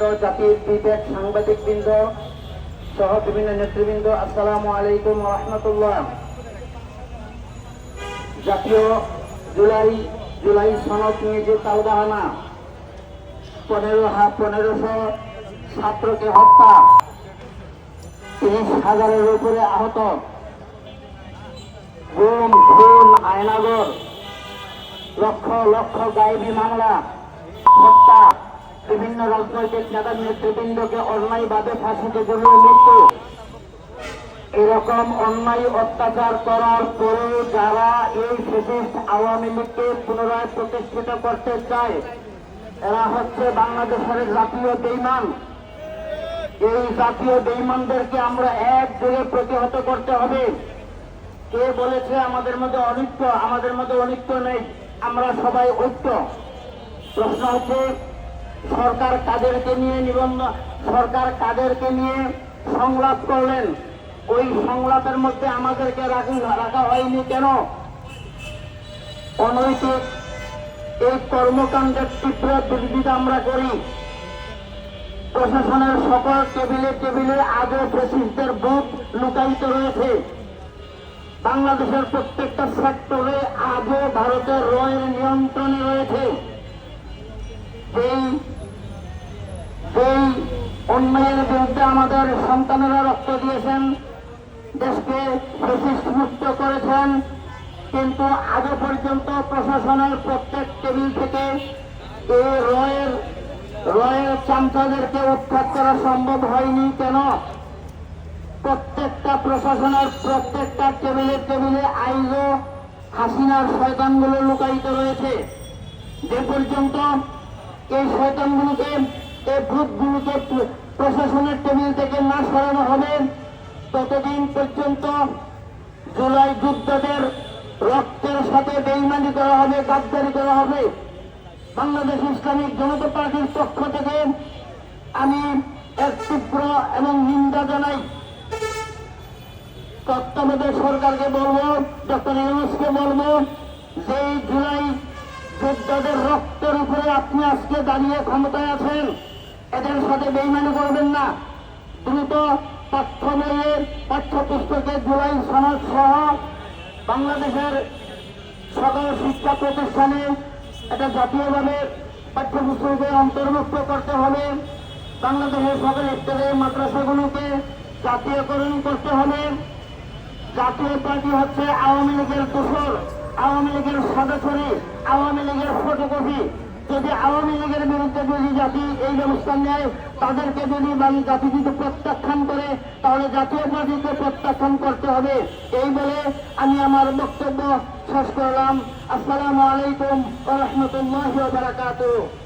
জাতির বিবেক সাংবাদিক বৃন্দ, সহ বিভিন্ন নেতৃবৃন্দ, আসসালামু আলাইকুম রহমতুল্লাহ। জাতীয় জুলাই জুলাই সনদ নিয়ে যে তালবাহানা পনেরো পনেরোশো ছাত্রকে হত্যা, তিরিশ হাজারের উপরে আহত, গুম, খুন, আয়নাগর, লক্ষ লক্ষ গায়েবী মামলা, হত্যা বিভিন্ন রাজনৈতিক নেতা নেতৃবৃন্দকে অন্যায়ভাবে ফাঁসিতে জড়িয়ে মৃত্যু। এরকম অন্যায় অত্যাচার করার পরেও যারা এই ফেসিস্ট আওয়ামী লীগকে পুনরায় প্রতিষ্ঠিত করতে চায়, এরা হচ্ছে বাংলাদেশের জাতীয় বেইমান। এই জাতীয় বেইমানদেরকে আমরা এক একযোগে প্রতিহত করতে হবে। কে বলেছে আমাদের মধ্যে অনিত্য? আমাদের মধ্যে অনিত্য নেই। আমরা সবাই ঐক্য। প্রশ্ন হচ্ছে সরকার কাদেরকে নিয়ে নিবন্ধন সরকার কাদেরকে নিয়ে সংলাপ করলেন। ওই সংলাপের মধ্যে আমাদেরকে রাখা হয়নি কেন? অনৈতিক এই কর্মকাণ্ডের তীব্র বিরোধিতা আমরা করি। প্রশাসনের সকল টেবিলে টেবিলে আজও ফেসিস্টদের বুথ লুকায়িত রয়েছে। বাংলাদেশের প্রত্যেকটা সেক্টরে আজও ভারতের রয়ের নিয়ন্ত্রণে রয়েছে। যেই যেই অন্যায়ের বিরুদ্ধে আমাদের সন্তানেরা রক্ত দিয়েছেন, দেশকে ফেসিস্ট মুক্ত করেছেন, কিন্তু আজও পর্যন্ত প্রশাসনের প্রত্যেক টেবিল থেকে এই রয়ের রয়ের চামচাদেরকে উৎখাত করা সম্ভব হয়নি। কেন? প্রত্যেকটা প্রশাসনের প্রত্যেকটা টেবিলে টেবিলে আইজও হাসিনার শয়তানগুলো লুকায়িত রয়েছে। যে পর্যন্ত এই শয়তানগুলোকে এই প্রশাসনের টেবিল থেকে না সরানো হবে। ততদিন পর্যন্ত জুলাই যুদ্ধদের রক্তের সাথে বেইমানি করা হবে, গাদ্দারি করা হবে। বাংলাদেশ ইসলামিক জনতা পার্টির পক্ষ থেকে আমি এক তীব্র এবং নিন্দা জানাই। তত্ত্বাবধায়ক সরকারকে বলব, ডক্টর ইউনুসকে বলব, যে জুলাই যোদ্ধাদের রক্তের উপরে আপনি আজকে দাঁড়িয়ে ক্ষমতায় আছেন এদের সাথে বেইমানি করবেন না। দ্রুত পাঠ্য বইয়ের পাঠ্যপুস্তকের জুলাই সনদ সহ বাংলাদেশের সকল শিক্ষা প্রতিষ্ঠানে এটা জাতীয়ভাবে পাঠ্যপুস্তকে অন্তর্ভুক্ত করতে হবে। বাংলাদেশের সকল স্তরের মাদ্রাসাগুলোকে জাতীয়করণ করতে হবে। জাতীয় পার্টি হচ্ছে আওয়ামী লীগের দোসর, আওয়ামী লীগের সদস্যরে আওয়ামী লীগের ফটোকপি যদি আওয়ামী লীগের বিরুদ্ধে যদি জাতি এই ব্যবস্থা নেয়, তাদেরকে যদি বাড়ি জাতি যদি প্রত্যাখ্যান করে, তাহলে জাতীয় পার্টিকে প্রত্যাখ্যান করতে হবে। এই বলে আমি আমার বক্তব্য শেষ করলাম। আসসালামু আলাইকুম রহমতুল্লাহ বারাকাতুহ।